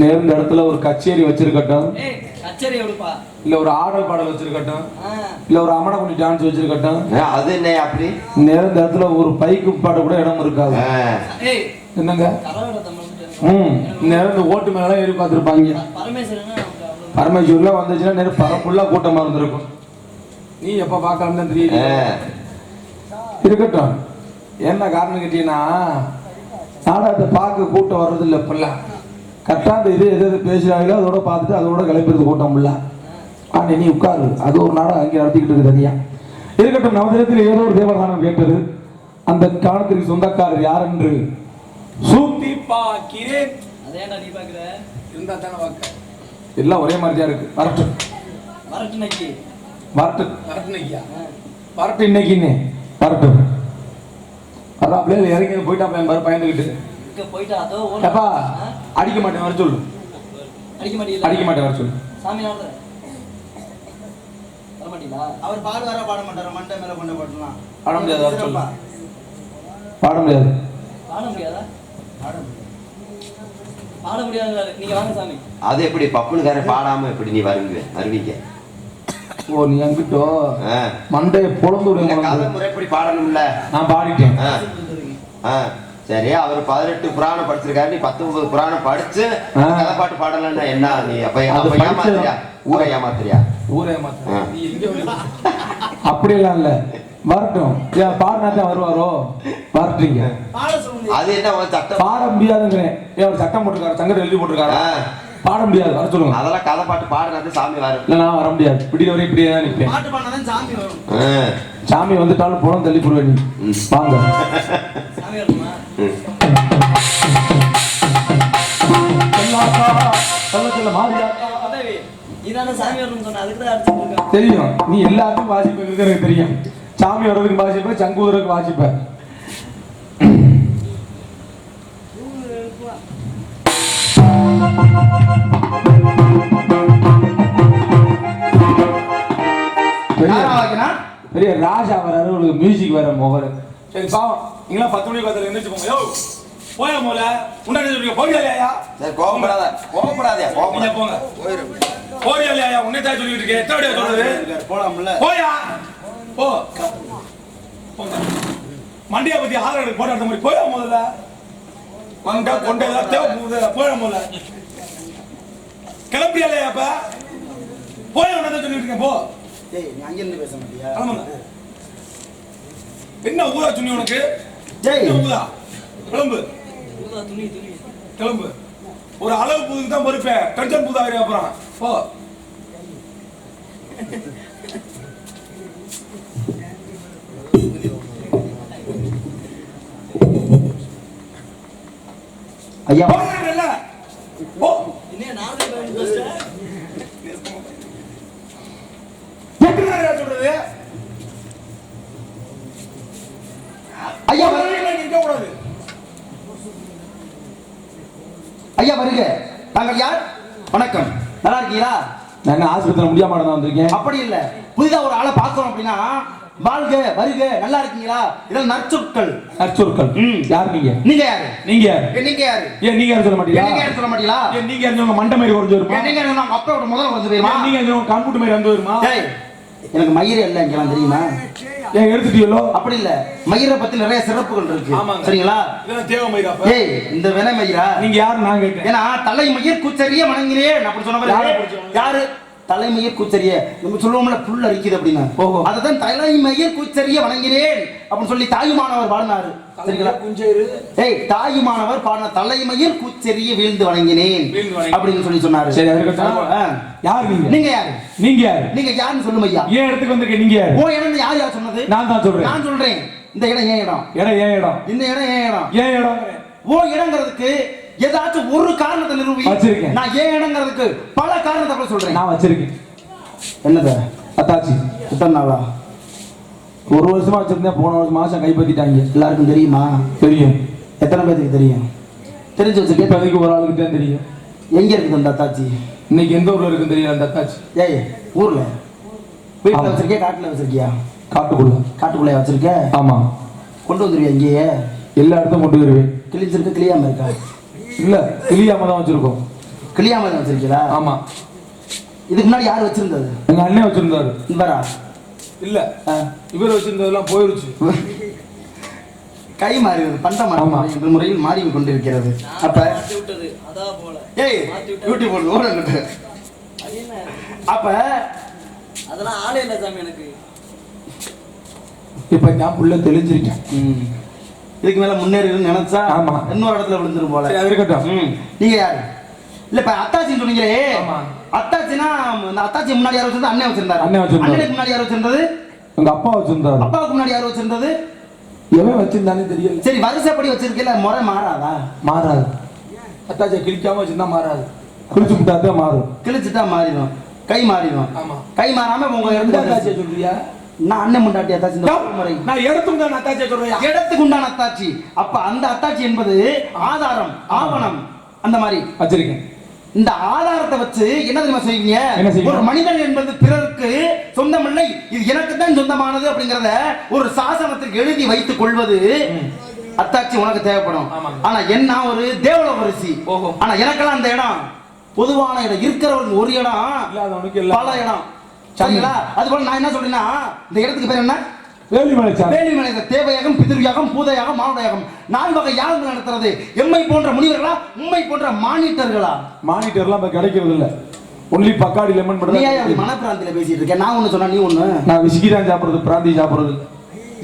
நேர்ந்த இடத்துல ஒரு கச்சேரி வச்சிருக்கட்டும். ஏய் கச்சேரி எவ்வளோப்பா இல்ல ஒரு ஆடல் பாடல் வச்சிருக்கட்டும். இல்ல ஒரு அமனகுண்டி டான்ஸ் வச்சிருக்கட்டும். அது என்ன அப்படி? நேர்ந்த இடத்துல ஒரு பைக்கு பாட்ட கூட இடம் இருக்காது. என்னங்க? ம் நேர்ந்த ஓட்டு மேல ஏறி பார்த்துருப்பாங்க பரமேஸ்வரில் வந்துச்சுன்னா நேரம் பரப்புள்ளா கூட்டமா இருந்திருக்கும். நீ எப்ப பார்க்கலாம் தெரியல. இருக்கட்டும். என்ன காரணம் கேட்டீங்கன்னா நாடகத்தை பார்க்க கூட்டம் வர்றது இல்லை இப்பெல்லாம். கரெக்டாக அந்த இது எது எது பேசுகிறாங்களோ அதோட பார்த்துட்டு அதோட கிளம்பிடுறது கூட்டம் இல்லை ஆனா நீ உட்காரு. அது ஒரு நாடகம் அங்கே நடத்திக்கிட்டு இருக்கு தனியா. இருக்கட்டும் நவதினத்தில் ஏதோ ஒரு தேவகானம் கேட்டது. அந்த காலத்திற்கு சொந்தக்காரர் யார் என்று சூத்தி பார்க்கிறேன் அதேண்டா நீ பார்க்குற? இருந்தா தானே பார்க்க. எல்லாம் ஒரே மாதிரி தான் இருக்கு. வரட்டும். வரட்டு நக்கி வரட்டும். வரட்டும் இன்னைக்கியா வரட்டும் இன்னைக்குன்னு. வரட்டும். அதான் அப்படியே இறங்கி போயிட்டா பையன் பாரு பயந்துக்கிட்டு போயிட்டா அதோ ஏப்பா? அடிக்க மாட்டேன் வர சொல்லு. அடிக்க மாட்டீங்களா? அடிக்க மாட்டேன் வர சொல்லு. சாமி வர மாட்டீங்களா? அவர் பாடுவாரா பாட மாட்டாரா? மண்டை மேல கொண்டு போட்டுலாம். பாட முடியாது வர சொல்லு. பாட முடியாது. பாட முடியாதா? பாட முடியாது. நீங்க வாங்க சாமி. அது எப்படி பப்புனுக்காரன் பாடாம எப்படி நீ வருவீங்க? வருவீங்க? ஓ நீ அங்கிட்டோ? ஆ. மண்டைய பொழந்து விடுங்க கதை முறைப்படி பாடணும்ல? நான் பாடிட்டேன். ஆ. சரி அவர் பதினெட்டு புராணம் படிச்சிருக்காரு. நீ பத்தொன்பது புராணம் படிச்சு ஆ. கதை பாட்டு பாடலன்னா என்ன? நீ அப்ப அது அப்ப ஊரை ஏமாத்துறியா? ஊரே வெளிய- அப்படியெல்லாம் இல்ல. வரட்டும். ஏன் பாடினா தான் வருவாரோ வரட்டுங்க அது என்ன சட்டம்? பாட முடியாதுங்கிறேன். சட்டம் போட்டிருக்காரு சங்கத்தில் எழுதி போட்டிருக்காரு. பாட முடியாது வர சொல்லுங்க. அதெல்லாம் கதை பாட்டு பாடினது சாமி வரும். இல்ல நான் வர முடியாது. இப்படி வரை இப்படியே தான் நிற்பேன் பாட்டு பண்ணாதான் சாமி வரும். சாமி வந்துட்டாலும் புறம் தள்ளி போடுவேன். வாங்க. சாமி வரணுமா ம். செல்லாக்கா, செல்ல செல்ல மாறியா. உதவி நீதானே சாமி வரணும்னு சொன்ன அதுக்கு தான் அடிச்சுட்டு இருக்கேன் தெரியும். நீ எல்லாத்தையும் வாசிப்ப எனக்கு தெரியும். சாமி வர்றதுக்கு வாசிப்ப சங்கூதருக்கு வாசிப்ப. பெரிய ராஜா வராரு உங்களுக்கு மியூசிக் வேற மோகர். சரி பாவம். நீங்களாம் பத்து மணிக்கு பத்துல எந்திரிச்சு போங்க. யோ போயா மோல உண்டாடி போறியா இல்லையா? சரி கோவப்படாத. நீங்க கோவப்படாத. போங்க. போறியா இல்லையா? உன்னை தான் சொல்லிட்டு இருக்கேன். எத்தனை சொல்றது? போலாம்ல. போயா? போ. மண்டியா பத்தி ஆறு அடுத்த மாதிரி போயா முதல்ல வந்தா கொண்டே தேவை போகுது. போயா முதல்ல கிளம்பியா இல்லையா அப்ப? போயா உன்னை தான் சொல்லிட்டு இருக்கேன். போ. டேய் நீ அங்க இருந்து பேச மாட்டியா? கிளம்புங்க என்ன ஊதா துணி உனக்கு? ஊதா? கிளம்பு. ஊதா துணி துணி. கிளம்பு. ஒரு அளவு புதுக்கு தான் பொறுப்பேன். டென்ஷன் புதாகிறேன் அப்புறம். போ. ஐயா போறேன்ல போ என்ன நானே பயந்து பேசுறேன் எப்படிடா சொல்றது ஐயா ஒரு வரு- வழியில நீ இருக்க கூடாது ஐயா வருக நாங்கள் யார் வணக்கம் நல்லா இருக்கீங்களா நான் ஆஸ்பத்திரி முடியாம தான் வந்திருக்கேன் அப்படி இல்ல. புதிதா ஒரு ஆளை பார்க்கறோம் அப்படின்னா வாழ்க வருக நல்லா இருக்கீங்களா? இதெல்லாம் நற்சொற்கள். நற்சொற்கள். யார் நீங்க? நீங்க யாரு? நீங்க யாரு? நீங்க யாரு? ஏன் நீங்க யாரும் சொல்ல மாட்டீங்களா? நீங்க யாரு சொல்ல மாட்டீங்களா? ஏன் நீங்க யாரும் உங்க மண்டை மாதிரி ஏ, வருமா? நீங்க யாரு உங்க அப்பாவோட முதல்ல வந்து போயிருமா? நீங்க யாரும் உங்க கம்ப்யூட்டர் மாதிரி வந்து வருமா எனக்கு மயிர் எல்லாம் இங்கெல்லாம் தெரியுமா? ஏன் எடுத்துட்டீங்களோ? அப்படி இல்ல. மயிரை பத்தி நிறைய சிறப்புகள் இருக்கு. சரிங்களா? தேவை மயிரா ஏய் இந்த வென மயிரா? நீங்க யாரு நான் கேட்டேன். ஏன்னா தலைமயிர் கூச்சரிய வணங்கினேன். அப்படி சொன்ன யாரை? தலைமயிர் கூச்சரிய நம்ம சொல்லுவோம்ல புல் அரிக்குது அப்படின்னு. ஓஹோ. அதுதான் தலைமயிர் கூச்சரிய வணங்கினேன் அப்படின்னு சொல்லி தாயுமானவர் பாடினாரு. சரிங்களா? குஞ்சேரு ஏய் தாயுமானவர் பாடின தலைமயிர் கூச்சரிய வீழ்ந்து வணங்கினேன். அப்படின்னு சொல்லி சொன்னாரு. சரி அது. யார் நீங்க? நீங்க யாரு? நீங்க யாரு? நீங்க யாருன்னு சொல்லுங்க ஐயா. ஏன் இடத்துக்கு வந்திருக்க நீங்க யாரு? ஓ இடம் யார் யார் சொன்னது? நான் தான் சொல்றேன். நான் சொல்றேன். இந்த இடம் ஏன் இடம்? இடம் ஏன் இடம்? இந்த இடம் ஏன் இடம்? ஏன் இடம் ஓ இடங்கிறதுக்கு ஏதாச்சும் ஒரு காரணத்தை நிரூபி வச்சிருக்கேன். நான் ஏன் இடங்கிறதுக்கு பல காரணத்தை கூட சொல்றேன் நான் வச்சிருக்கேன். என்னது? அத்தாச்சி எத்தனை நாளா? ஒரு வருஷமா வச்சிருந்தேன் போன வருஷம் மாசம் கைப்பற்றிட்டாங்க. எல்லாருக்கும் தெரியுமா? தெரியும். எத்தனை பேருக்கு தெரியும்? தெரிஞ்சு வச்சிருக்கேன். இப்போதைக்கு ஒரு ஆளுக்கு தான் தெரியும். எங்க இருக்குது அந்த அத்தாச்சி? இன்னைக்கு எந்த ஊர்ல இருக்குன்னு தெரியல அந்த அத்தாச்சி? ஏய் ஊர்ல. வீட்டுல. வச்சிருக்கியா காட்டுல வச்சிருக்கியா? காட்டுக்குள்ள. காட்டுக்குள்ளே வச்சிருக்க? ஆமா. கொண்டு வந்துருவியா இங்கேயே? எல்லா இடத்தும் கொண்டு வருவேன். கிழிஞ்சிருக்கு கிளியாம இருக்கா? இல்ல கிளியாம தான் வச்சிருக்கோம். கிளியாம தான் வச்சிருக்கீங்களா? ஆமா. இதுக்கு முன்னாடி யார் வச்சிருந்தது? எங்க அண்ணன் வச்சிருந்தாரு. இவரா? இல்ல. இவர் வச்சிருந்ததெல்லாம் போயிருச்சு. கை மாறியது பண்ட. மாறி என்ற முறையில் மாறி கொண்டிருக்கிறது. அப்ப மாத்தி விட்டது அதான் போல. ஏய். பியூட்டிஃபுல் ஓட அப்ப அதெல்லாம் ஆளே இல்ல சாமி எனக்கு. இப்ப நான் புள்ள தெளிஞ்சிருக்கேன். ம், இதுக்கு மேல முன்னேறி நினைச்சா ஆமா. இன்னொரு இடத்துல விழுந்துரும் போல. சரி அது இருக்கட்டும். நீங்க யாரு? இல்ல இப்ப அத்தாச்சின்னு சொன்னீங்களே. அத்தாச்சினா இந்த அத்தாச்சி முன்னாடி யார் வச்சிருந்தா அண்ணன் வச்சிருந்தாரு. அண்ணன் வச்சிருந்தாரு. அண்ணனுக்கு முன்னாடி யார் வச்சிருந்தது? எங்க அப்பா வச்சிருந்தாரு. அப்பாவுக்கு முன்னாடி யார் வச்சிருந்தது? எவன் வச்சிருந்தானே தெரியல. சரி வரிசைப்படி வச்சிருக்கல முறை மாறாதா? மாறாது. அத்தாச்சியை கிழிக்காம வச்சிருந்தா மாறாது. குளிச்சு விட்டாதான் மாறும். கிழிச்சுட்டா மாறிடும். கை மாறிடும். கை மாறாம உங்க எந்த அத்தாச்சியை சொல்றியா? நான் அண்ணன் முண்டாட்டி அத்தாச்சி. முறை நான் இடத்துக்கு தான் அத்தாச்சியை சொல்றியா? இடத்துக்கு உண்டான அத்தாட்சி அப்ப அந்த அத்தாட்சி என்பது ஆதாரம் ஆவணம் அந்த மாதிரி. வச்சிருக்கேன் இந்த ஆதாரத்தை வச்சு என்ன தெரியுமா செய்வீங்க? ஒரு மனிதன் என்பது பிறருக்கு சொந்தமில்லை. இது எனக்கு தான் சொந்தமானது அப்படிங்கறத ஒரு சாசனத்திற்கு எழுதி வைத்துக் கொள்வது அத்தாட்சி உனக்கு தேவைப்படும். ஆனா என்ன ஒரு தேவலோகரிசி ஓஹோ. ஆனா எனக்கெல்லாம் அந்த இடம் பொதுவான இடம். இருக்கிறவருக்கு ஒரு இடம் பல இடம். சரிங்களா? அது போல நான் என்ன சொல்றேன்னா இந்த இடத்துக்கு பேர் என்ன? தேவயாகம் பிதிர்யாகம் பூதயாகம் மானுடயாகம். நான்கு வகை யாகங்கள் நடத்துறது. எம்மை போன்ற முனிவர்களா உம்மை போன்ற மானிட்டர்களா? மானிட்டர்லாம் இப்ப கிடைக்கிறது இல்ல ஒன்லி பக்காடி லெமன் மட்டும் மனப்பிராந்தியில பேசிட்டு இருக்க நான் ஒண்ணு சொன்னா நீ ஒண்ணு? நான் விஸ்கி தான் சாப்பிடுறது பிராந்தி சாப்பிடுறது.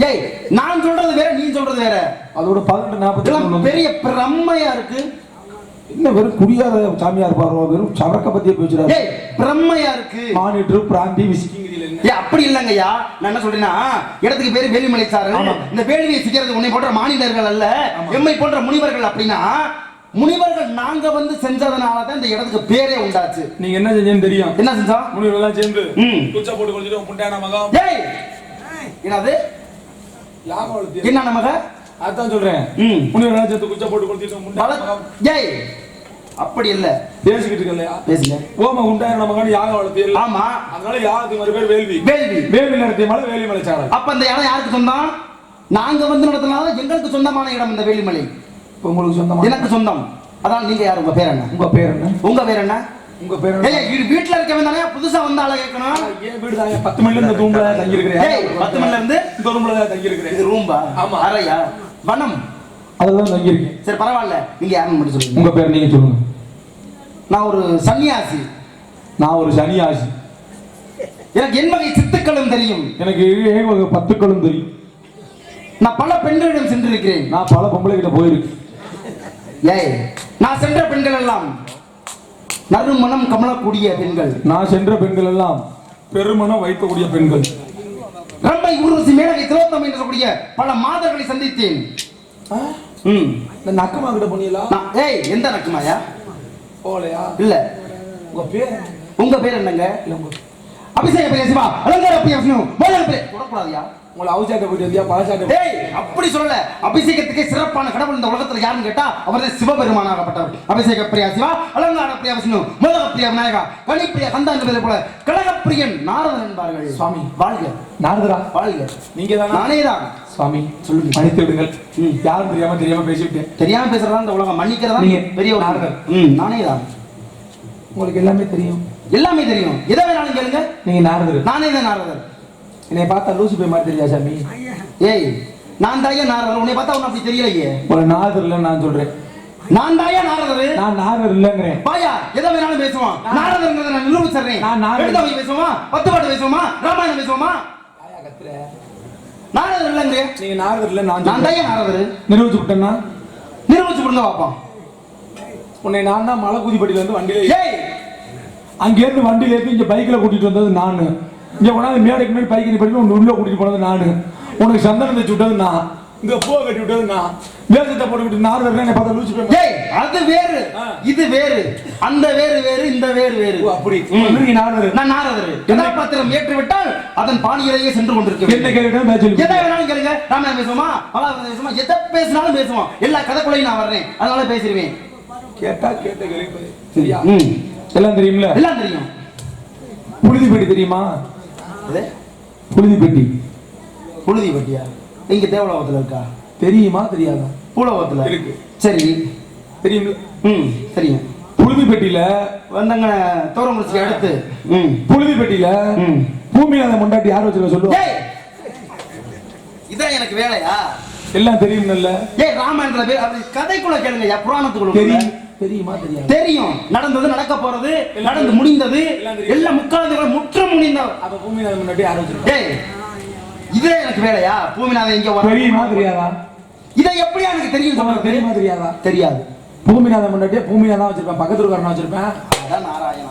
ஏய் நான் சொல்றது வேற நீ சொல்றது வேற. அதோட பதினெட்டு நாற்பத்தி பெரிய பிரம்மையா இருக்கு. என்ன வெறும் குடியாத சாமியார் பாருவா வெறும் சரக்க பத்தியே பேசுறாரு. ஏய் பிரம்மையா இருக்கு மானிட்டர் பிராந்தி என்ன? ஏய் அப்படி இல்லைங்கய்யா. நான் என்ன சொல்றேன்னா இடத்துக்கு பேரு வேலிமலை சாரு. இந்த வேலியை சிக்கிறது உன்னை போன்ற மாநிலர்கள் அல்ல. எம்மை போன்ற முனிவர்கள் அப்படின்னா முனிவர்கள் நாங்க வந்து செஞ்சதுனால தான் இந்த இடத்துக்கு பேரே உண்டாச்சு. நீங்க என்ன செஞ்சேன்னு தெரியும். என்ன செஞ்சோம் முனிவர் எல்லாம் சேர்ந்து. குச்சா போட்டு குளிச்சுட்டு புண்டான மகம் ஏய் என்னது? என்ன மக? அதான் சொல்றேன். ம். எல்லாம் சேர்த்து குச்சா போட்டு மகம் ஏய் அப்படி இல்ல. பேசிக்கிட்டு இருக்கலையா பேசுங்க. ஓம உண்டாயிர நமக்கான யாகம் வளர்த்தியல் ஆமா. அதனால யாகத்துக்கு மறு பேர் வேள்வி? வேள்வி. வேள்வி நடத்திய மலை வேலி மலை சாரல். அப்ப இந்த இடம் யாருக்கு சொந்தம்? நாங்க வந்து நடத்தினால எங்களுக்கு சொந்தமான இடம் இந்த வேலிமலை உங்களுக்கு சொந்தமா? எனக்கு சொந்தம். அதான் நீங்க யார்? உங்க பேர் என்ன? உங்க பேர் என்ன? உங்க பேர் என்ன? உங்க பேர் வீட்ல இருக்கவன் தானே? புதுசா வந்த ஆளை கேட்கணும். ஏன் வீடு தான்? பத்து மணில இந்த ரூம்ல தங்கி இருக்கிறேன் பத்து மணில இருந்து இந்த ரூம்ல தங்கி இருக்கிறேன் இது ரூம்பா? ஆமா. அறையா? வனம். அதுதான் தங்கி இருக்கேன். சரி பரவாயில்ல. நீங்க யாருன்னு மட்டும் சொல்லுங்க. உங்க பேர் நீங்க சொல்லுங்க. நான் ஒரு சன்னியாசி. நான் ஒரு சன்னியாசி. எனக்கு என் வகை சித்துக்களும் தெரியும். எனக்கு ஏழு வகை பத்துக்களும் தெரியும். நான் பல பெண்களிடம் சென்றிருக்கிறேன். நான் பல பொம்பளை கிட்ட போயிருக்கேன். ஏய் நான் சென்ற பெண்கள் எல்லாம் நறுமணம் கமலக்கூடிய பெண்கள். நான் சென்ற பெண்கள் எல்லாம் பெருமனம் வைக்கக்கூடிய பெண்கள். ரம்பை ஊர்வசி மேனகை திலோத்தம் என்று சொல்லக்கூடிய பல மாதர்களை சந்தித்தேன். ம். நக்கமா கிட்ட போனீங்களா? ஏய் எந்த நக்குமாயா? போகலையா? இல்ல. உங்க பேர்? உங்க பேர் என்னங்க? இல்ல உங்க அபிஷேக பிரியா சிவா. அலங்கார பிரியா விஷ்ணு. மோதல் பிரியா தொடக்கூடாதியா? உங்களை அவுச்சாட்ட போயிட்டு வந்தியா பழச்சாட்ட டேய் அப்படி சொல்லல. அபிஷேகத்துக்கே சிறப்பான கடவுள் இந்த உலகத்துல யாருன்னு கேட்டா அவர் சிவபெருமானாகப்பட்டவர். அபிஷேக பிரியா சிவா அலங்கார பிரியா விஷ்ணு மோதக பிரியா விநாயகா கனிப்பிரியா கந்தா என்பதை போல கழகப்பிரியன் நாரதன் என்பார்கள். சுவாமி. வாழ்க. நாரதரா? வாழ்க. நீங்க தானா? நானே தான். சுவாமி சொல்லுங்க. மன்னித்து விடுங்கள். யாரும் தெரியாம தெரியாம பேசிவிட்டேன். தெரியாம பேசுறதா இந்த உலகம்? மன்னிக்கிறதா? நீங்க பெரிய ஒரு நாரதர். ம் நானே தான். உங்களுக்கு எல்லாமே தெரியும். எல்லாமே தெரியும். எதை வேணாலும் கேளுங்க. நீங்க நாரதர். நானே தான் நாரதர். என்னை பார்த்தா லூசு போய் மாதிரி தெரியா சாமி? ஏய் நான் தாயா நாரதர்? உன்னை பார்த்தா உன்னை அப்படி தெரியலையே. உங்களை நாரதர் இல்லைன்னு நான் சொல்றேன். நான் தாயா நாரதர்? நான் நாரதர் இல்லைங்கிறேன். பாயா எதை வேணாலும் பேசுவான் நாரதங்கிறத நான் நிரூபிச்சிடுறேன். நான் நாரதர். பேசுவோமா? பத்து பாட்டு பேசுவோமா? ராமாயணம் பேசுவோமா? நாரதர் இல்லைங்க நீங்க நாரதர் இல்ல நான் நான் தாயா நாரதர். நிரூபிச்சு விட்டேன்னா? நிரூபிச்சு கொடுங்க பாப்போம் உன்னை நான் தான் மலை குதிப்பட்டில இருந்து வண்டியில ஏய்! அங்க இருந்து வண்டியில இருந்து இங்க பைக்ல கூட்டிட்டு வந்தது நானு. இங்க கொண்டாந்து மேடைக்கு முன்னாடி பைக் பண்ணி உன்னை உள்ள கூட்டிட்டு போனது நானு. உனக்கு சந்தனம் தச்சு விட்டது நான் இங்க பூ கட்டி விட்டது நான் வேஷத்தை போட்டுக்கிட்டு நாரதர் என்னை பார்த்தா லூசு போய் ஏய் அது வேறு. இது வேறு. அந்த வேறு வேறு இந்த வேறு வேறு. அப்படி. நீங்க நாரதர் நான் நாரதர் கதாபாத்திரம் ஏற்று விட்டால் அதன் பாணியிலேயே சென்று கொண்டிருக்க என்ன கேட்கிட்டா பேச்சு எதை வேணாலும் கேளுங்க. ராமாயணம் பேசுவோமா? மகாபாரதம் பேசுவோமா? எதை பேசினாலும் பேசுவோம். எல்லா கதைக்குள்ளையும் நான் வர்றேன். அதனால பேசிடுவேன். கேட்டா கேட்ட கேள்வி சரியா. எல்லாம் தெரியும்ல? எல்லாம் தெரியும். புழுதி பெட்டி தெரியுமா? இது புழுதி பெட்டி புழுதி பட்டியா இங்க தேவலோகத்துல இருக்கா? தெரியுமா தெரியாதா? பூலோகத்துல. இருக்கு. சரி. தெரியும்ல ம் சரிங்க. புழுதி பெட்டியில வந்தங்க தோரங்குறிச்சி அடுத்து. ம். புழுதி பெட்டியில ம். பூமியில அந்த முண்டாட்டி யார் வச்சிருக்க சொல்லுவா? இதான் எனக்கு வேலையா? எல்லாம் தெரியும்ல. ஏய் ராமாயணத்துல பேர் அப்படி கதைக்குள்ள கேளுங்க புராணத்துக்குள்ள தெரியும். தெரியுமா தெரியாது? தெரியும். நடந்தது நடக்க போறது நடந்து முடிந்தது எல்லாம் தெரியும். முக்காலத்துக்குள்ள முற்ற முடிந்த அப்ப யார் வச்சிருக்கா? ஏய் இதே எனக்கு வேலையா? பூமிநாதன் இங்க வர தெரியுமா தெரியாதா? இதை எப்படி எனக்கு தெரியும் உனக்கு தெரியுமா தெரியாதா? தெரியாது. பூமிநாத முன்னாடியே பூமியா தான் வச்சிருப்பேன். பக்கத்து இருக்காரன் வச்சிருப்பேன். அதான் நாராயணா.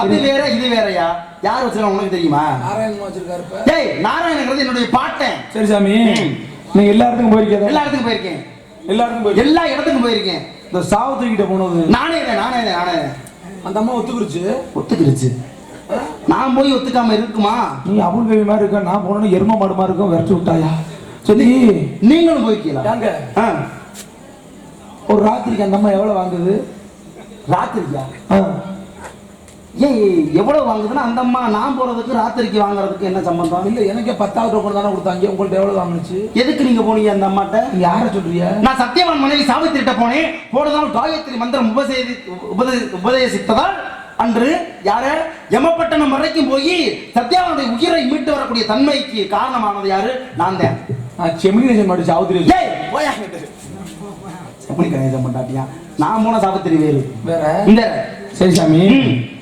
அது வேற இது வேறயா? யார் வச்சிருக்கா உனக்கு தெரியுமா? நாராயணன் வச்சிருக்காரு ஏய் நாராயணங்கிறது என்னுடைய பாட்டன் சரி சாமி ம். நீங்க எல்லா இடத்துக்கும் போயிருக்கீங்க. எல்லா இடத்துக்கும் போயிருக்கேன். எல்லா இடத்துக்கும் போயிருக்கீங்க எல்லா இடத்துக்கும் போயிருக்கேன். இந்த சாவத்திரி கிட்ட போனது. நானே நானே நானே. அந்த அம்மா ஒத்துக்குருச்சு? ஒத்துக்கிடுச்சு நான் போய் ஒத்துக்காம இருக்குமா? நீ அவள் பேபி மாதிரி இருக்க நான் போனோன்னு எரும மாடு மாதிரி இருக்கும் விரட்டி விட்டாயா? சொல்லி நீங்களும் ஆ, ஒரு ராத்திரிக்கு அந்த அம்மா எவ்வளவு வாங்குது? ராத்திரிக்கா? ஏய் எவ்வளவு வாங்குதுன்னா அந்த அம்மா நான் போறதுக்கு ராத்திரிக்கு வாங்குறதுக்கு என்ன சம்பந்தம்? இல்ல எனக்கே பத்தாவது ரூபாய் தானே கொடுத்தாங்க. உங்கள்ட்ட எவ்வளவு வாங்குச்சு எதுக்கு நீங்க போனீங்க அந்த அம்மாட்ட? யார சொல்றீங்க? நான் சத்தியவான் மனைவி சாவித்திரிட்ட போனேன். போன நாள் காயத்ரி மந்திரம் உபசேதி உபதே- உபதேசித்ததால் அன்று யார? யமப்பட்டணம் வரைக்கும் போய் சத்யாவனுடைய உயிரை மீட்டு வரக்கூடிய தன்மைக்கு காரணமானது யாரு? நான் தான். நான் செமினேஷன் ಮಾಡಿ சாவுத்திரி. போயா. எப்படி கணேசன் பண்ணாட்டியா நான் போன சாவித்திரி வேறு வேற? இந்த. சரி சாமி.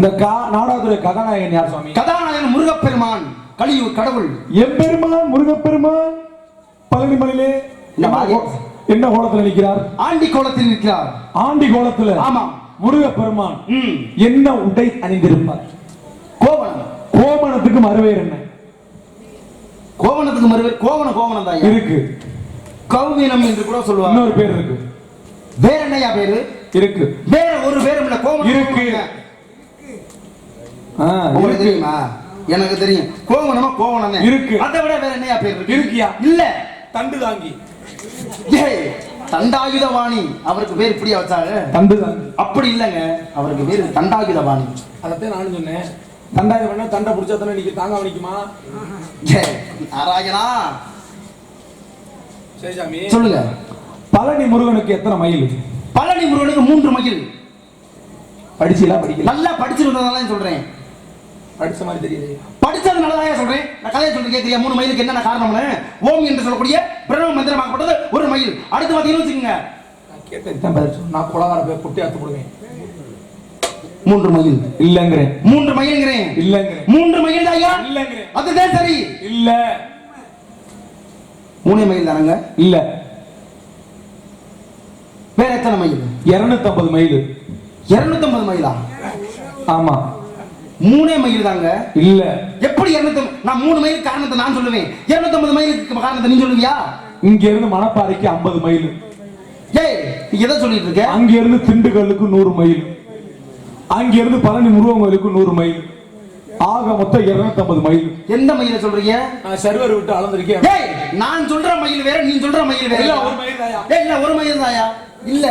இந்த நாடாதுரை கதாநாயகன் யார் சுவாமி? கதாநாயகன் முருகப்பெருமான். கலியுக கடவுள். எம்பெருமான் முருகப்பெருமான் பழனி மலையிலே என்ன கோலத்துல நிற்கிறார்? ஆண்டி கோலத்தில் இருக்கிறார் ஆண்டி கோலத்துல? ஆமா. முருகப்பெருமான். என்ன உடை அணிந்திருப்பார்? கோவணம். கோமணத்துக்கு மறுவேர் என்ன? கோவணத்துக்கு மறுவே கோவணம் கோவணம் தான் இருக்கு. கௌவீனம் என்று கூட சொல்லுவாங்க. இன்னொரு பேர் இருக்கு. வேற என்னையா பேரு? இருக்கு. வேற ஒரு பேரும் இல்ல கோவணம் இருக்கு. உங்களுக்கு தெரியுமா? எனக்கு தெரியும். கோவணமா? கோவணம். இருக்கு. அதை விட வேற என்னையா பேர் இருக்கு? இருக்கியா? இல்ல. தண்டு தாங்கி. ஏய் தண்டாயுதவாணி. அவருக்கு பேர் இப்படியா வச்சாங்க? தண்டு தான் அப்படி இல்லைங்க. அவருக்கு பேர் தண்டாயுதவாணி. அதைத்தான் நானும் சொன்னேன். தண்டாயிரம் பண்ண தண்டை பிடிச்சா தானே நிக்க தாங்க நிக்குமா? நாராயணா. சரி சாமி. சொல்லுங்க. பழனி முருகனுக்கு எத்தனை மைல் பழனி முருகனுக்கு மூன்று மகிழ் படிச்சீங்களா படிக்கல. நல்லா படிச்சிருந்ததால சொல்றேன். படிச்ச மாதிரி தெரியுது. படிச்சது நல்லதாக சொல்றேன்? நான் கதையை சொல்றேன் கேட்கறியா மூணு மைலுக்கு என்னென்ன காரணம்னு? ஓம் என்று சொல்லக்கூடிய பிரணவ மந்திரமாக்கப்பட்டது ஒரு மைல் அடுத்து பார்த்தீங்கன்னு வச்சுக்கோங்க நான் கேட்டது தான் பதில் சொல்லு. நான் குலகார போய் குட்டி அத்து போடுவேன் மூன்று மைல் இல்லங்கிறேன். மூன்று மைல்ங்கிறேன் இல்லங்கிறேன். மூன்று மைல் ஐயா? இல்லங்கிறேன். அதுதான் சரி. இல்ல. மூணே மைல் தானங்க? இல்ல. வேற எத்தனை மைல் இருநூத்தம்பது மைல் இருநூத்தம்பது மைலா ஆமா. மூணே மைல் தாங்க. இல்ல. எப்படி இருநூத்தி நான் மூணு மைல் காரணத்தை நான் சொல்லுவேன். இருநூத்தம்பது மைலுக்கு காரணத்தை நீ சொல்லுவியா? இங்க இருந்து மணப்பாறைக்கு ஐம்பது மைல். ஏய் நீ எதை சொல்லிட்டு இருக்க? அங்க இருந்து திண்டுக்கல்லுக்கு நூறு மைல். அங்க இருந்து பழனி முருகன் கோயிலுக்கு நூறு மைல். ஆக மொத்தம் இருநூத்தம்பது மைல். எந்த மயில சொல்றீங்க? நான் சர்வர் விட்டு அளந்திருக்கேன். ஏய் நான் சொல்ற மயில் வேற நீ சொல்ற மயில் வேற. இல்ல, ஒரு மயில் தான்யா. ஏய், இல்ல ஒரு மயில் தாயா இல்ல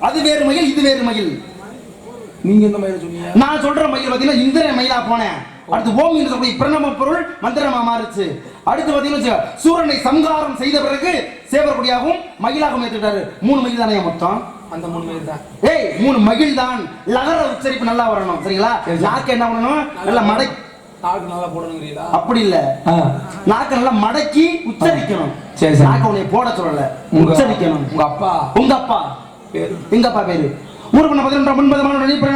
அது வேறு மயில் இது வேறு மயில் நீங்க எந்த மயில சொன்னீங்க? நான் சொல்ற மயில் பாத்தீங்கன்னா இந்திர மயிலா போனேன். அடுத்து ஓம் என்று சொல்லக்கூடிய பிரணவ பொருள் மந்திரமா மாறுச்சு. அடுத்து பாத்தீங்கன்னா சூரனை சம்ஹாரம் செய்த பிறகு சேவரக்கூடியாகவும் மயிலாகவும் ஏத்துக்கிட்டாரு மூணு மயில் தானே மொத்தம்? அந்த மூணு மயில் தான். ஏய் மூணு மகிழ் தான். லகர உச்சரிப்பு நல்லா வரணும் சரிங்களா? சரி, சரி. நாக்கு என்ன பண்ணணும்? நல்லா மடை நாக்கு நல்லா போடணுங்கிறீங்களா? அப்படி இல்ல. நாக்க நல்லா மடக்கி உச்சரிக்கணும். சரி, சரி. நாக்க உன்னை போட சொல்லல. உச்சரிக்கணும். உங்க அப்பா. உங்க அப்பா. பேரு? எங்க அப்பா பேரு? ஊர் பண்ண பதினொன்றாம் ஒன்பது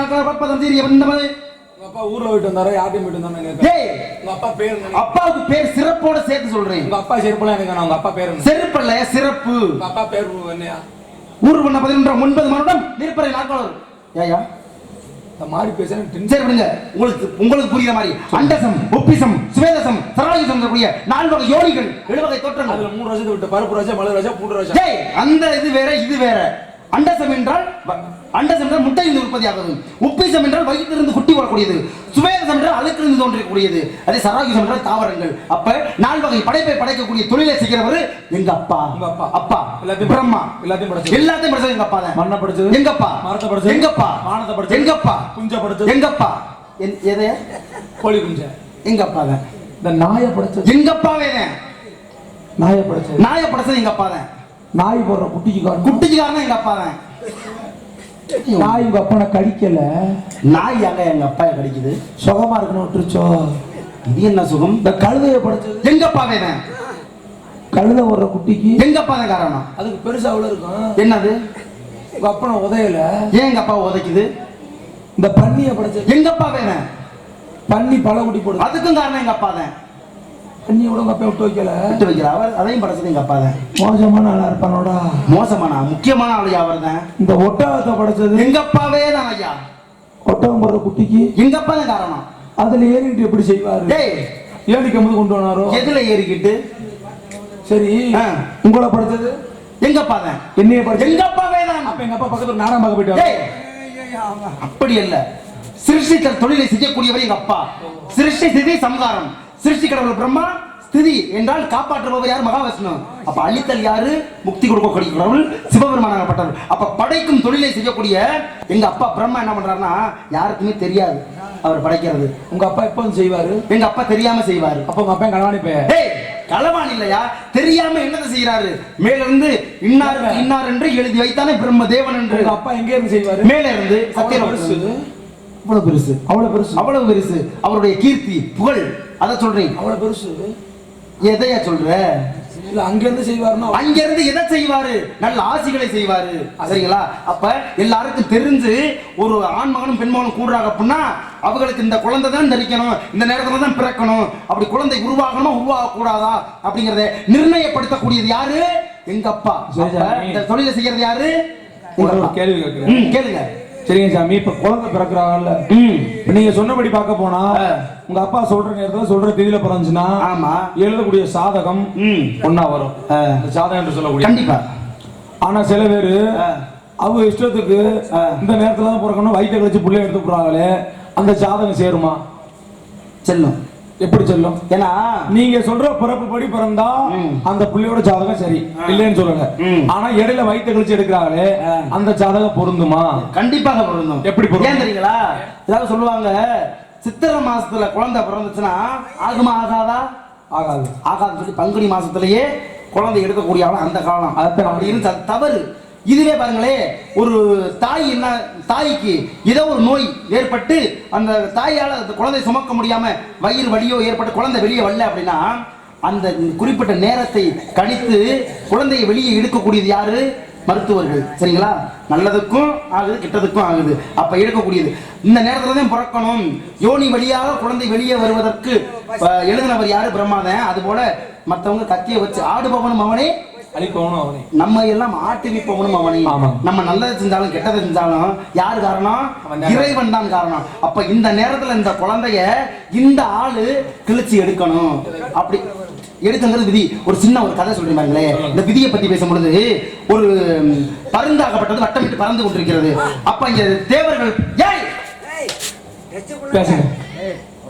நாட்கள் பற்பதம் சீரிய வந்தமது அப்பா ஊர்ல போயிட்டு வந்தாரா யார்ட்டையும் போயிட்டு ஏய் உங்க அப்பா பேரு? அப்பாவுக்கு பேர் சிறப்போட சேர்த்து சொல்றேன். உங்க அப்பா செருப்பெல்லாம் எனக்கு. உங்க அப்பா பேரு? செருப்பல்ல சிறப்பு. உங்க அப்பா பேரு என்னையா? ஊர் பண்ண பதினொன்றாம் ஒன்பது மாதம் நிற்பரை நாட்கள். ஏயா மாதிரி பேசுறேன் சரி விடுங்க. உங்களுக்கு உங்களுக்கு புரியுற மாதிரி அண்டசம் ஒப்பிசம் சுவேதசம் சரளாயுசம் சொல்லக்கூடிய நாலு வகை யோனிகள் ஏழு வகை தோற்றங்கள். அதுல மூணு வருஷத்தை விட்டு பருப்பு ராஜா மலர் ராஜா பூண்டு டேய் அந்த இது வேற இது வேற. அண்டசம் என்றால் அண்டசம் என்றால் முட்டையிலிருந்து உற்பத்தி ஆகுது உப்பிசம் என்றால் வயிற்றிலிருந்து குட்டி வரக்கூடியது சுவேதசம் என்றால் அழுக்கிலிருந்து தோன்றக்கூடியது அதே சராயுசம் என்றால் தாவரங்கள். அப்ப நால் வகை படைப்பை படைக்கக்கூடிய தொழிலை செய்கிறவர் எங்க அப்பா அப்பா. அப்பா எல்லாத்தையும் பிரம்மா. எல்லாத்தையும் படைச்சது. எல்லாத்தையும் படைச்சது எங்க அப்பா தான் மண்ணை படைச்சது. எங்கப்பா? மரத்தை படைச்சது. எங்கப்பா? வானத்தை படைச்சது. எங்கப்பா? குஞ்சை படைச்சது. எங்கப்பா? என்- எது? கோழி குஞ்ச. எங்க அப்பா தான் இந்த நாயை படைச்சது. எங்க அப்பாவே தான் நாயை படைச்சது. நாயை படைச்சது எங்க அப்பா தான் நாய் போடுற குட்டிக்கு காரணம். குட்டிக்காரன் எங்க அப்பா தான் நாய் உங்க அப்பனை கடிக்கல. நாய் அங்க எங்க அப்பாயை கடிக்குது? சுகமா இருக்கணும் விட்டுருச்சோ? இது என்ன சுகம்? இந்த கழுதையை படைச்சது. எங்க அப்பாவே தான் கழுதை போடுற குட்டிக்கு. எங்க அப்பா தான் காரணம்? அதுக்கு பெருசா அவ்வளவு இருக்கும்? என்னது? உங்க அப்பனை உதையல. ஏன் எங்க அப்பா உதைக்குது? இந்த பன்னியை படைச்சது. எங்க அப்பாவே தான் பன்னி பல குட்டி போடுது. அதுக்கும் காரணம் எங்க அப்பா தான். பன்னியை விட உங்க அப்பா விட்டு வைக்கல. விட்டு வைக்கிற அவர் அதையும் படைச்சது எங்க அப்பா தான் மோசமான ஆளா இருப்பானோடா. மோசமான முக்கியமான ஆளையா அவர் தான் இந்த ஒட்டகத்தை படைச்சது எங்க அப்பாவே தான் ஐயா. ஒட்டகம் போடுற குட்டிக்கு. எங்க அப்பா தான் காரணம். அதுல ஏறிட்டு எப்படி செய்வாரு? டேய். ஏணிக்கும் போது கொண்டு வந்தாரோ? எதுல ஏறிக்கிட்டு? சரி. உங்களை படைச்சது? எங்க அப்பா தான். என்னைய படைச்சது? எங்க அப்பாவே தான். அப்ப எங்க அப்பா பக்கத்துல நாடகம் பார்க்க போயிட்டாரு. அப்படி அல்ல. சிருஷ்டித்தல் தொழிலை செய்யக்கூடியவர் எங்க அப்பா. சிருஷ்டி ஸ்திதி சம்ஹாரம். சிருஷ்டி கடவுள் பிரம்மா ஸ்திதி என்றால் காப்பாற்றுபவர் யார்? மகாவிஷ்ணு. அப்ப அழித்தல் யாரு? முக்தி கொடுக்கக்கூடிய கடவுள் சிவபெருமானாகப்பட்டவர் அப்ப படைக்கும் தொழிலை செய்யக்கூடிய எங்க அப்பா பிரம்மா என்ன பண்றாருன்னா யாருக்குமே தெரியாது அவர் படைக்கிறது. உங்க அப்பா எப்போ வந்து செய்வாரு? எங்க அப்பா தெரியாம செய்வாரு. அப்ப உங்க அப்பா கலவாணி டேய் களவான் இல்லையா? தெரியாம என்னதை செய்யறாரு மேல இருந்து இன்னாருக்கு இன்னார் என்று எழுதி வைத்தானே பிரம்ம தேவன் என்று. அப்பா எங்க இருந்து செய்வாரு? மேல இருந்து சத்தியம் அவ்வளவு பெருசு. அவ்வளவு பெருசு. அவ்வளவு பெருசு. அவருடைய கீர்த்தி புகழ். அத சொல்றேன். அவ்வளவு பெருசு. எதையா சொல்ற? இல்ல அங்க இருந்து செய்வாருன்னா அங்க இருந்து எதை செய்வாரு? நல்ல ஆசிகளை செய்வாரு. சரிங்களா? அப்ப எல்லாருக்கும் தெரிஞ்சு ஒரு ஆண் மகனும் பெண் மகனும் கூடுறாங்க அப்படின்னா அவங்களுக்கு இந்த குழந்தை தான் தரிக்கணும். இந்த நேரத்துல தான் பிறக்கணும். அப்படி குழந்தை உருவாகணுமா உருவாக கூடாதா அப்படிங்கறத நிர்ணயப்படுத்தக்கூடியது யாரு? எங்க அப்பா. இந்த தொழிலை செய்யறது யாரு. கேள்வி கேளுங்க. சரிங்க சாமி இப்ப குழந்தை பிறக்குறாங்கல்ல. நீங்க சொன்னபடி பார்க்க போனா. உங்க அப்பா சொல்ற நேரத்துல சொல்ற தேதியில பிறந்துச்சுன்னா ஆமா. எழுதக்கூடிய சாதகம் ம். ஒன்னா வரும். சாதகம் என்று சொல்லக்கூடிய. கண்டிப்பா. ஆனா சில பேரு. அவங்க இஷ்டத்துக்கு. இந்த நேரத்துல தான் பிறக்கணும் வயிற்ற கழிச்சு புள்ளைய எடுத்து போடுறாங்களே அந்த சாதகம் சேருமா? செல்லும். எப்படி சொல்லும்? ஏன்னா நீங்க சொல்ற பிறப்பு படி பிறந்தா. அந்த புள்ளையோட ஜாதகம் சரி. இல்லைன்னு சொல்லல. ம். ஆனா இடையில வயிற்று கழிச்சு எடுக்கிறாங்களே. அந்த ஜாதகம் பொருந்துமா? கண்டிப்பாக பொருந்தும். எப்படி பொருந்தும்? தெரியுங்களா? ஏதாவது சொல்லுவாங்க சித்திரை மாசத்துல குழந்தை பிறந்துச்சுன்னா ஆகுமா ஆகாதா? ஆகாது. ஆகாதுன்னு சொல்லி பங்குனி மாசத்திலேயே குழந்தை எடுக்கக்கூடிய அந்த காலம். அதைத்தான் அப்படின்னு த- தவறு. இதுவே பாருங்களே ஒரு தாய் என்ன தாய்க்கு ஏதோ ஒரு நோய் ஏற்பட்டு அந்த தாயால் அந்த குழந்தை சுமக்க முடியாம வயிறு வலியோ ஏற்பட்டு குழந்தை வெளியே வரல அப்படின்னா அந்த குறிப்பிட்ட நேரத்தை கணித்து குழந்தையை வெளியே எடுக்கக்கூடியது யாரு? மருத்துவர்கள். சரிங்களா? நல்லதுக்கும் ஆகுது கெட்டதுக்கும் ஆகுது. அப்ப எடுக்கக்கூடியது. இந்த நேரத்துல தான் பிறக்கணும். யோனி வழியாக குழந்தை வெளியே வருவதற்கு எழுதினவர் யாரு? பிரம்மாதன் அது போல மற்றவங்க கத்திய வச்சு ஆடுபவனும் அவனே அழிப்பவனும் அவனே. நம்ம எல்லாம் ஆட்டுவிப்பவனும் அவனே. நம்ம நல்லதை செஞ்சாலும் கெட்டதை செஞ்சாலும் யார் காரணம். இறைவன் தான் காரணம். அப்ப இந்த நேரத்துல இந்த குழந்தைய இந்த ஆளு கிழிச்சு எடுக்கணும். அப்படி எடுக்கங்கிறது விதி. ஒரு சின்ன ஒரு கதை சொல்றேன் பாருங்களேன் இந்த விதியை பத்தி பேசும்பொழுது ஒரு பருந்தாகப்பட்டது வட்டமிட்டு பறந்து கொண்டிருக்கிறது. அப்ப இங்க தேவர்கள் ஏய்! பேசுங்க.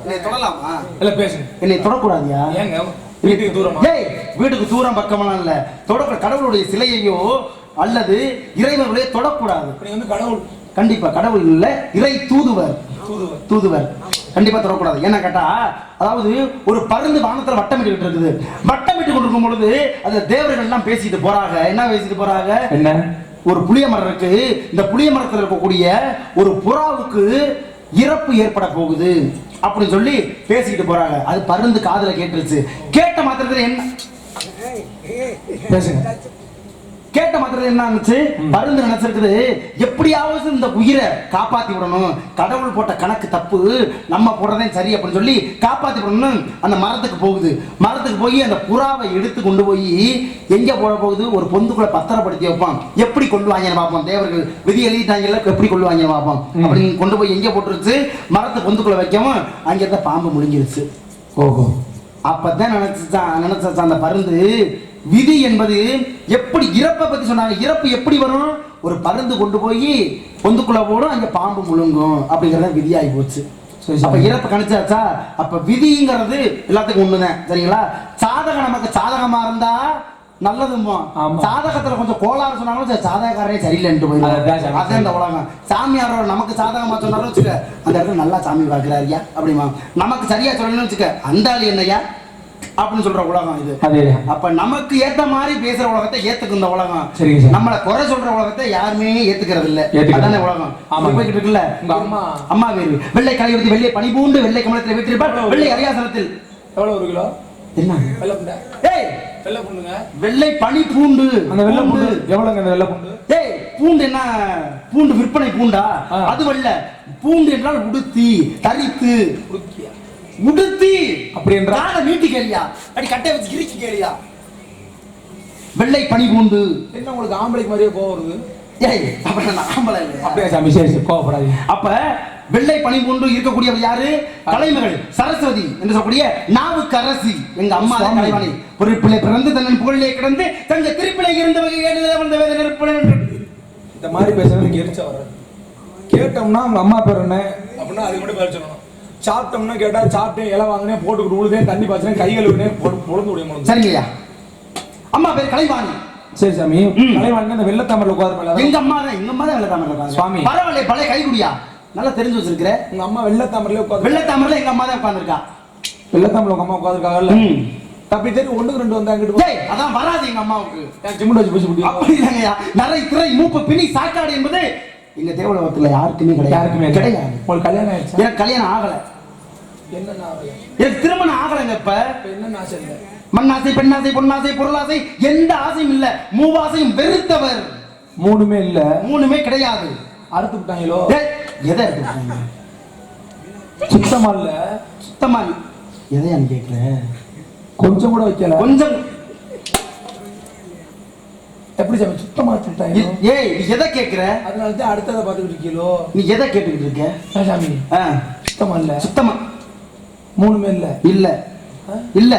என்னை தொடலாமா? இல்ல பேசுங்க. என்னை தொடக்கூடாதியா? ஏங்க வீட்டுக்கு தூரமா? ஏய்! வீட்டுக்கு தூரம் பக்கமெல்லாம் இல்ல. தொடக்க கடவுளுடைய சிலையையோ அல்லது இறைவர்களையோ தொடக்கூடாது. கடவுள். கண்டிப்பா கடவுள் இல்ல இறை தூதுவர். தூதுவர். தூதுவர். கண்டிப்பா தொடக்கூடாது. என்ன கேட்டா அதாவது ஒரு பருந்து வானத்துல வட்டமிட்டு இருக்குது. வட்டமிட்டு கொண்டிருக்கும் பொழுது அந்த தேவர்கள் எல்லாம் பேசிட்டு போறாங்க. என்ன பேசிட்டு போறாங்க? என்ன? ஒரு புளிய மரம் இருக்கு. இந்த புளிய மரத்துல இருக்கக்கூடிய ஒரு புறாவுக்கு இறப்பு ஏற்பட போகுது. அப்படின்னு சொல்லி பேசிக்கிட்டு போறாங்க. அது பருந்து காதுல கேட்டுருச்சு. கேட்ட மாத்திரத்துல என்ன? பேசுங்க. கேட்ட மாத்திரத்துல என்ன ஆச்சு பருந்து நினைச்சிருக்குது. எப்படியாவது இந்த உயிரை காப்பாத்தி விடணும். கடவுள் போட்ட கணக்கு தப்பு. நம்ம போடுறதே சரி அப்படின்னு சொல்லி காப்பாத்தி விடணும் அந்த மரத்துக்கு போகுது. மரத்துக்கு போய் அந்த புறாவை எடுத்து கொண்டு போய் எங்க போட போகுது? ஒரு பொந்துக்குள்ள பத்திரப்படுத்தி வைப்பான். எப்படி கொள்ளுவாங்கன்னு பார்ப்போம். தேவர்கள் விதி எழுதிட்டாங்கல்ல எப்படி கொள்ளுவாங்கன்னு பார்ப்போம். அப்படின்னு கொண்டு போய் எங்க போட்டுருச்சு? மரத்து பொந்துக்குள்ள வைக்கவும் அங்க இருந்த பாம்பு முழுங்கிருச்சு. ஓஹோ. அப்பதான் நினைச்சான் நினைச்சான் அந்த பருந்து விதி என்பது எப்படி இறப்பை பத்தி சொன்னாங்க. இறப்பு எப்படி வரும்? ஒரு பருந்து கொண்டு போய் பொந்துக்குள்ள போடும் அங்க பாம்பு முழுங்கும் அப்படிங்கறத விதியாகி போச்சு. அப்ப இறப்பு கணிச்சாச்சா? அப்ப விதிங்கிறது எல்லாத்துக்கும் ஒண்ணுதான். சரிங்களா? சாதகம் நமக்கு சாதகமா இருந்தா நல்லதுமா. சாதகத்துல கொஞ்சம் கோளாறு சொன்னாலும் சரி, சாதகக்காரரே சரியில்லைன்ட்டு போயிடும். அதான் இந்த உலகம். சாமியார் நமக்கு சாதகமா சொன்னாலும் வச்சுக்க அந்த இடத்துல நல்லா சாமி பார்க்கிறாரியா அப்படிமா நமக்கு சரியா சொல்லணும்னு வச்சுக்க அந்த ஆளு என்னையா அப்படின்னு சொல்ற உலகம் இது. அப்ப நமக்கு ஏத்த மாதிரி பேசுற உலகத்தை ஏத்துக்கு இந்த உலகம். சார். நம்மள குறை சொல்ற உலகத்தை யாருமே ஏத்துக்கிறது இல்ல. அதானே உலகம். போய்கிட்டு இருக்குல்ல? உங்க அம்மா. அம்மா வேறு வெள்ளை கலையுறுத்தி வெள்ளை பனி பூண்டு வெள்ளை கமலத்தில் வீட்டிருப்பார் வெள்ளை அரியாசனத்தில். எவ்வளவு ஒரு கிலோ? என்ன? வெள்ளை வெள்ளை புண்டுங்க. வெள்ளை பனி பூண்டு. அந்த வெள்ளை புண்டு. எவ்வளவுங்க அந்த வெள்ளை புண்டு? ஏய்! பூண்டு என்ன? பூண்டு விற்பனை பூண்டா. அது வல்ல பூண்டு என்றால் உடுத்தி தரித்து. உடுக்கியா? உடுத்தி அப்படி என்றால் காலை நீட்டி கேளியா. அடி கட்டை வச்சு கிரிக்கி கேளியா. வெள்ளை பனி பூண்டு என்ன உங்களுக்கு ஆம்பளைக்கு மாதிரியே வருது? ஏய் அப்புறம் நான் ஆம்பளை இல்லையா? அப்படியே சாமி சரி சரி கோவப்படாதீங்க. அப்ப வெள்ளை பனி பூண்டு இருக்கக்கூடியவர் யாரு? கலைமகள் சரஸ்வதி என்று சொல்லக்கூடிய நாவுக்கு அரசி எங்க அம்மா. கலைவாணி. பொறுப்பிலே பிறந்து தன்னன் புகழிலே கிடந்து தங்க திருப்பிலே இருந்த வகை ஏழுதல வந்த வேத நெருப்புடன் இந்த மாதிரி பேசுறது எரிச்ச வர்றது கேட்டோம்னா உங்க அம்மா பேர் என்ன? அப்படின்னா அதுக்கு மட்டும் பேர் சொல்லணும். சாப்பிட்டோம்னா கேட்டா சாப்பிட்டேன் இலை வாங்கினேன் போட்டுக்கிட்டு உழுதேன் தண்ணி பாய்ச்சினேன் கை கழுவினேன் பொழுது விட சரிங்கய்யா. அம்மா பேர் கலைவாணி. சரி சாமி. கலைவாணி அந்த வெள்ளத்தாமரில் உட்கார எங்க அம்மா தான் எங்க அம்மா தான் வெள்ளத்தாமரை இருக்காங்க சுவாமி. பரவாயில்ல பழைய கைகுடியா நல்லா தெரிஞ்சு வச்சிருக்கிற. உங்க அம்மா வெள்ளத்தாமரில் உட்காந்து வெள்ளத்தாமரைல எங்க அம்மா தான் உட்கார்ந்திருக்கா வெள்ளத்தாமரில் உங்க அம்மா உட்காந்துருக்காங்கல்ல. தப்பி தெரியும் ஒண்ணுக்கு ரெண்டு வந்தா அங்கிட்டு அதான் வராது எங்க அம்மாவுக்கு. சிமெண்ட் வச்சு பூசி முடியும் அப்படி இல்லைங்கய்யா. நரை திரை மூப்பு பிணி சாக்காடு என்பது எங்க தேவலோகத்துல யாருக்குமே கிடையாது. யாருக்குமே கிடையாது. உங்களுக்கு கல்யாணம் ஆயிடுச்சா? எனக்கு கல்யாணம் ஆகல. என்னென்ன எனக்கு திருமணம் ஆகலைங்க இப்ப. என்னென்ன ஆசை இல்லை மண்ணாசை பெண்ணாசை பொன்னாசை பொருளாசை எந்த ஆசையும் இல்ல. மூவாசையும் வெறுத்தவர். மூணுமே இல்ல. மூணுமே கிடையாது. அறுத்து விட்டாங்களோ? எதை எடுத்துக்கிட்டாங்க சுத்தமா இல்ல. சுத்தமா இல்ல. எதையா நீ கேட்கல கொஞ்சம் கூட வைக்கல. கொஞ்சம் எப்படி சாமி சுத்தமா வச்சுட்டாங்க இ- ஏய் நீ எதை கேட்கிற அதனால தான் அடுத்ததை பார்த்துக்கிட்டு இருக்கீங்களோ நீ எதை கேட்டுக்கிட்டு இருக்க? சாமி ஆ, சுத்தமா இல்ல. சுத்தமா. மூணுமே இல்ல. இல்ல? இல்ல.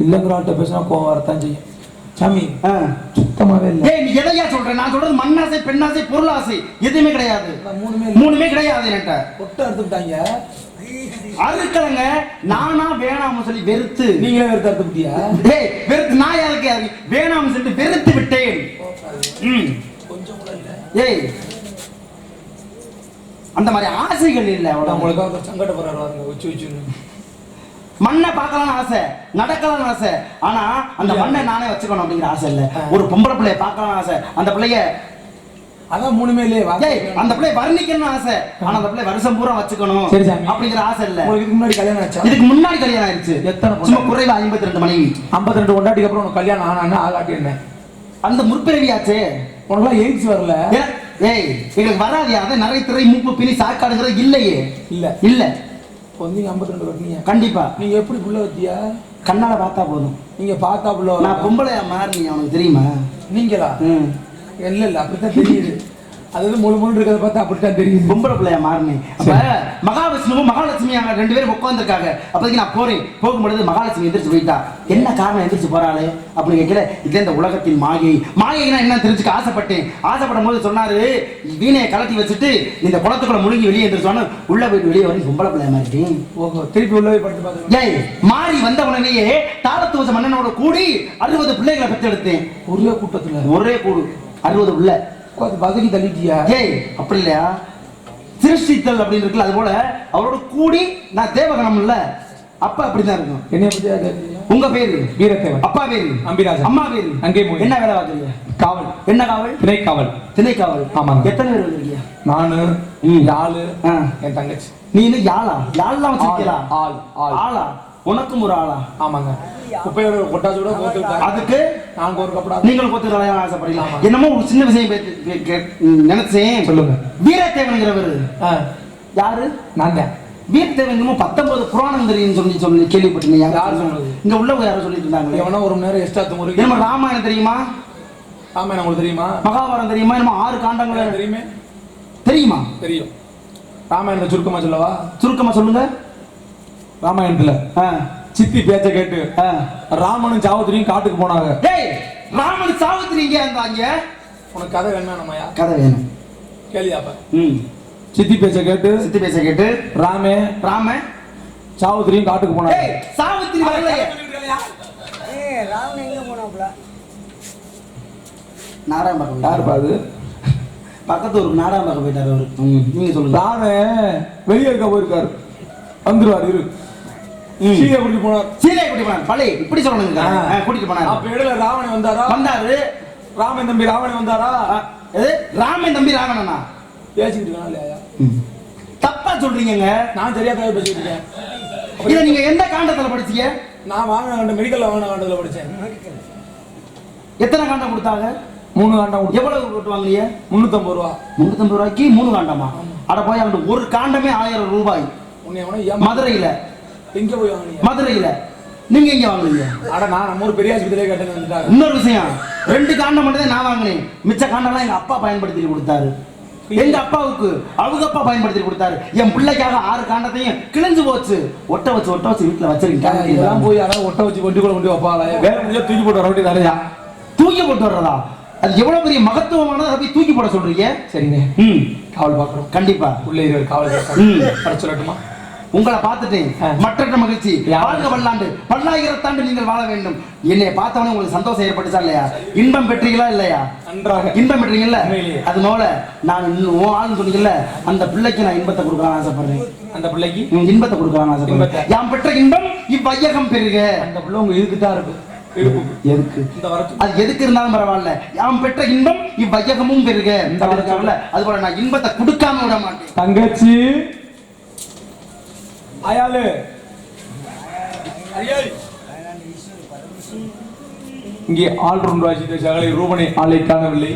இல்லைங்கிற ஆள்கிட்ட பேசினா கோவம் வரத்தான் செய்யும். சாமி ஆ. சுத்தமாவே இல்ல. ஏய் நீ எதையா சொல்ற? நான் சொல்றது மண்ணாசை பெண்ணாசை பொருளாசை எதுவுமே கிடையாது. மூணுமே மூணுமே கிடையாது என்கிட்ட. பொட்டை அறுத்து விட்டாங்க. அறுக்கலங்க. நானா வேணாம்னு சொல்லி வெறுத்து. நீங்களே வேறு தடுத்து விட்டியா? டேய் வெறுத்து நான் யாருக்கு வேணாம்னு சொல்லிட்டு வெறுத்து விட்டேன். ம். ஏய். அந்த மாதிரி ஆசைகள் இல்லை அவ்வளவு. உங்களுக்காக சங்கடப்படுறாரு வச்சு வச்சு மண்ணை பார்க்கலாம்னு ஆசை நடக்கலாம்னு ஆசை. ஆனா அந்த மண்ணை நானே வச்சுக்கணும் அப்படிங்கிற ஆசை இல்ல. ஒரு பொம்பளை பிள்ளைய பார்க்கலாம்னு ஆசை. அந்த பிள்ளைய அதான் மூணுமே இல்லையே அந்த பிள்ளைய வர்ணிக்கணும்னு ஆசை. ஆனா அந்த பிள்ளை வருஷம் பூரா வச்சுக்கணும் சரி சாமி. அப்படிங்கிற ஆசை இல்ல. உங்களுக்கு இதுக்கு முன்னாடி கல்யாணம் ஆச்சா? இதுக்கு முன்னாடி கல்யாணம் ஆயிடுச்சு எத்தனை? சும்மா குறைவா ஐம்பத்தி ரெண்டு மனைவி. ஐம்பத்தி ரெண்டு கொண்டாட்டிக்கு அப்புறம் உனக்கு கல்யாணம் ஆனா ஆகாட்டி என்ன? அந்த முற்பிறவியாச்சே. உனக்குலாம் எய்ட்ஸ் வரல? ஏய் எங்களுக்கு வராதியா அதான் நிறைய திரை மூப்பு பிணி சாக்காடுங்கிறது இல்லையே. இல்ல. இல்ல. வந்து ஐம்பத்தி ரெண்டு கட்டினீங்க கண்டிப்பா. நீங்க எப்படி புள்ள வத்தியா கண்ணால பார்த்தா போதும். நீங்க பார்த்தா புள்ள நான் பொம்பளையா மாறினி அவனுக்கு தெரியுமா? நீங்களா? ம். இல்ல இல்ல அப்படித்தான் தெரியுது. அதாவது முழு முழு இருக்கிறத பார்த்தா அப்படித்தான் தெரியுது. பொம்பளை பிள்ளையா மாறினேன் அப்ப மகாவிஷ்ணுவும் மகாலட்சுமி அவங்க ரெண்டு பேரும் உட்காந்துருக்காங்க அப்போதைக்கு நான் போறேன். போகும்பொழுது மகாலட்சுமி எந்திரிச்சு போயிட்டா. என்ன காரணம் எந்திரிச்சு போறாளே? அப்படின்னு கேட்கல இது இந்த உலகத்தின் மாயை. மாயைனா என்ன தெரிஞ்சுக்க ஆசைப்பட்டேன். ஆசைப்படும் போது சொன்னாரு வீணையை கலட்டி வச்சுட்டு இந்த குளத்துக்குள்ள முழுங்கி வெளியே எந்திரிச்சோன்னு உள்ள போயிட்டு வெளியே வரையும் பொம்பளை பிள்ளையா மாறிட்டேன் ஓஹோ திருப்பி உள்ள போய் படுத்து பார்த்து ஏய் மாறி வந்த உடனேயே தாளத்து வச்ச மன்னனோட கூடி அறுபது பிள்ளைகளை பெற்றெடுத்தேன். ஒரே கூட்டத்துல. ஒரே கூடு. அறுபது உட்காந்து பதவி தள்ளிட்டியா? ஏய் அப்படி இல்லையா? திருஷ்டித்தல் அப்படின்னு இருக்குல்ல அது போல அவரோட கூடி நான் தேவகணம் இல்ல. அப்ப அப்படிதான் இருக்கும். என்னைய பத்தி? உங்க பேரு? வீரத்தேவன். அப்பா பேரு? அம்பிராஜன். அம்மா பேரு? அங்கே. என்ன வேலை பார்க்குறீங்க? காவல். என்ன காவல்? திணை காவல் திணை காவல் ஆமாங்க. எத்தனை பேர் வந்திருக்கீங்க? நானு. யாழு. என் தங்கச்சி. நீ இன்னும் யாழா யாழ்லாம் வச்சிருக்கீங்களா ஆள், ஆள். ஆளா? உனக்கும் ஒரு ஆளா? ஆமாங்க. குப்பையோட கொட்டாச்சோட கோத்துருக்காங்க அதுக்கு நாங்க ஒரு கப்படா நீங்களும் கொத்து கல்யாணம் ஆசைப்படுறீங்களா? ஆமா. என்னமோ ஒரு சின்ன விஷயம் நினைச்சேன். சொல்லுங்க. வீரத்தேவன்கிறவர் யாரு? நான் தான். வீரத்தேவன் பத்தொன்பது புராணம் தெரியும் சொல்லி சொல்லி கேள்விப்பட்டீங்க யார் சொன்னது? இங்க உள்ளவங்க யாரும் சொல்லிட்டு இருந்தாங்களே. எவனா ஒரு மணி நேரம் எக்ஸ்ட்ரா முருகன் என்னமோ ராமாயணம் தெரியுமா? ஆமா உங்களுக்கு தெரியுமா? மகாபாரதம் தெரியுமா? என்னமோ ஆறு காண்டங்கள் தெரியுமே. தெரியுமா? தெரியும். ராமாயணத்தை சுருக்கமா சொல்லவா? சுருக்கமா சொல்லுங்க. ராமாயணத்துல. ஆ, சித்தி பேச்ச கேட்டு ஆ. ராமனும் சாவத்திரியும் காட்டுக்கு போனாங்க. டேய் ராமன் சாவித்திரிங்க அந்த அங்க உனக்கு கதை வேணுமா நம்மயா? கதை வேணும். கேளியாப்ப. ம். சித்தி பேச்ச கேட்டு சித்தி பேச கேட்டு ராமே ராம. சாவத்திரியும் காட்டுக்கு போனாங்க. டேய் சாவித்திரி வரலையே. ஏய் ராவணன் எங்க போனாப்ல நாராயண பக்கம் யார் பாது பக்கத்து ஊருக்கு பக்கம் போயிட்டாரு அவரு. நீங்க சொல்லுங்க. ராமே வெளியே இருக்க போயிருக்காரு. வந்துருவார் இரு. ம். சீதை கூட்டிட்டு போனார் சீதையை கூட்டி போனார் பழைய இப்படி சொல்லணுங்க கூட்டிட்டு போனார். அப்ப இடையில ராவணன் வந்தாரா? வந்தாரு. ராமன் தம்பி ராவணன் வந்தாரா? ராமன் தம்பி ராவணனா? பேசிக்கிட்டு இருக்கானா தப்பா சொல்றீங்கங்க. நான் சரியா தான் பேசிக்கிட்டு இருக்கேன். இத நீங்க எந்த காண்டத்துல படிச்சீங்க? நான் வாங்கின கண்ட மெடிக்கல் வாங்கின கண்டதுல படிச்சேன். எத்தனை காண்டம் கொடுத்தாங்க? மூணு காண்டம் எவ்வளவு போட்டு வாங்குனீங்க? முன்னூத்தம்பது ரூபா. முன்னூத்தம்பது ரூபாய்க்கு மூணு காண்டமா? அட போய் ஒரு காண்டமே ஆயிரம் ரூபாய். மதுரையில. எங்க போய் வாங்கினீங்க? மதுரையில. நீங்க எங்க வாங்குனீங்க? அட நான் நம்ம ஊர் பெரிய ஆஸ்பத்திரியே கட்டணம் வந்துட்டாங்க இன்னொரு விஷயம். ரெண்டு காண்டம் மட்டும் தான் நான் வாங்கினேன். மிச்ச காண்டம்லாம் எங்க அப்பா பயன்படுத்தி கொடுத்தாரு. எங்க அப்பாவுக்கு அவங்க அப்பா பயன்படுத்தி கொடுத்தாரு. என் பிள்ளைக்காக ஆறு காண்டத்தையும் கிழிஞ்சு போச்சு. ஒட்ட வச்சு ஒட்ட வச்சு வீட்டுல இதெல்லாம் வச்சிருக்கேன் போய் யாராவது ஒட்ட வச்சு கொண்டு கூட கொண்டு வைப்பாளா? வேலை முடிஞ்சா தூக்கி போட்டு வர வேண்டியது நிறையா தூக்கி போட்டு வர்றதா? அது எவ்வளவு பெரிய மகத்துவமானதை அதை போய் தூக்கி போட சொல்றீங்க? சரிங்க ம். காவல் பாக்குறோம் கண்டிப்பா. உள்ளே காவல் ம். பட சொல்லட்டுமா உங்களை பார்த்துட்டேன். ஆ. மற்றற்ற மகிழ்ச்சி? வாழ்க வல்லாண்டு. பல்லாயிரத்தாண்டு நீங்கள் வாழ வேண்டும். என்னை பார்த்தவனே உங்களுக்கு சந்தோஷம் ஏற்பட்டுச்சா இல்லையா? இன்பம் பெற்றீங்களா இல்லையா? நன்றாக. இன்பம் பெற்றீங்கல்ல. அது போல நான் ஆள்னு சொன்னீங்கல்ல அந்த பிள்ளைக்கு நான் இன்பத்தை கொடுக்கலாம்னு ஆசைப்படுறேன். அந்த பிள்ளைக்கு? இன்பத்தை கொடுக்கலாம்னு ஆசைப்படுறேன். யாம் பெற்ற இன்பம் இவ்வையகம் பெருக அந்த பிள்ளை உங்க இதுக்கு தான் இருக்கு. இடுப்புக்கு எதுக்கு? அது எதுக்கு இருந்தாலும் பரவாயில்ல. யாம் பெற்ற இன்பம் இவ்வையகமும் பெருக இந்த இருக்காங்கல்ல, அது போல நான் இன்பத்தை கொடுக்காம விட மாட்டேன். தங்கச்சி. அயாலு இங்கே ஆல்ரவுண்டர் ரூபாய் ஜகலை ரூபனை ஆலை காணவில்லை.